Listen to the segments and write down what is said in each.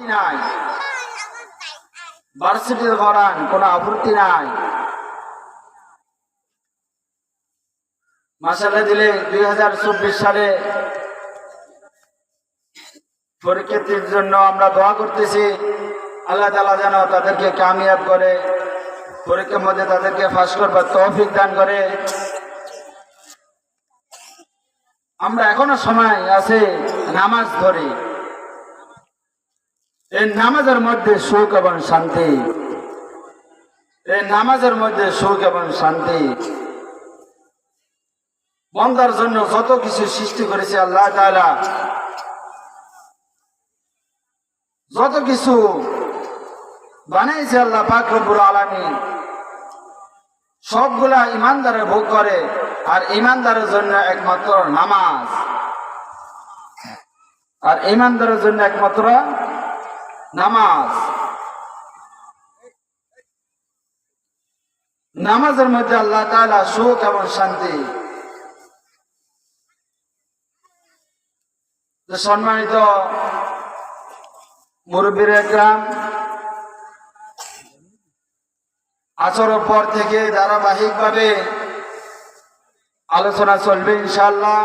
নাই। ভার্সিটিতে পড়ান কোনো আপত্তি নাই। মাসালে দিলে দুই হাজার চব্বিশ সালে পরীক্ষার্থীর জন্য আমরা দোয়া করতেছি, আল্লাহ তালা যেন তাদেরকে কামিয়াব করে, পরীক্ষার মধ্যে তাদেরকে ফাঁস করবার তৌফিক দান করে। আমরা এখনও সময় আছে নামাজ ধরে। এই নামাজের মধ্যে সুখ এবং শান্তি। এই নামাজের মধ্যে সুখ এবং শান্তি। বন্দার জন্য যত কিছু সৃষ্টি করেছে আল্লাহ যত কিছু বানাইছে আল্লাহ পাক রব্বুল আলামিন, সবগুলা ইমানদারে ভোগ করে আর ইমানদারের জন্য একমাত্র নামাজ। আর ইমানদারের জন্য একমাত্র নামাজ। নামাজের মধ্যে আল্লাহ তাআলা সুখ এবং শান্তি। সম্মানিত মুরব্বীর একরাম আচরের পর থেকে ধারাবাহিকভাবে আলোচনা চলবে ইনশাল্লাহ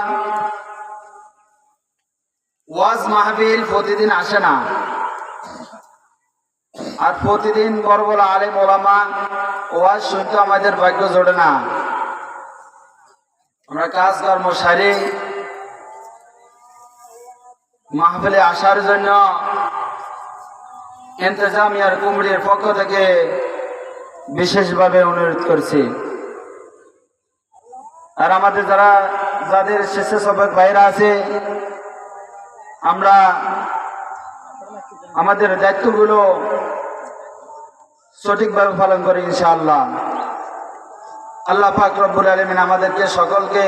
ওয়াজ মাহবিল প্রতিদিন আসে না। আর প্রতিদিন বড় বড় আলেম ওলামা, ওয়াজ শুনতে আমাদের ভাগ্য জোড়ে না। আমরা কাজ কর্ম সারি। মাহফিলে আসার জন্য ইন্তজামিয়ার কুমড়ির পক্ষ থেকে বিশেষভাবে অনুরোধ করছি। আর আমাদের যারা, যাদের স্বেচ্ছাসেবক ভাইরা আছে, আমরা আমাদের দায়িত্বগুলো সঠিকভাবে পালন করি ইনশাআল্লাহ। আল্লাহ পাক রব্বুল আলমিন আমাদেরকে সকলকে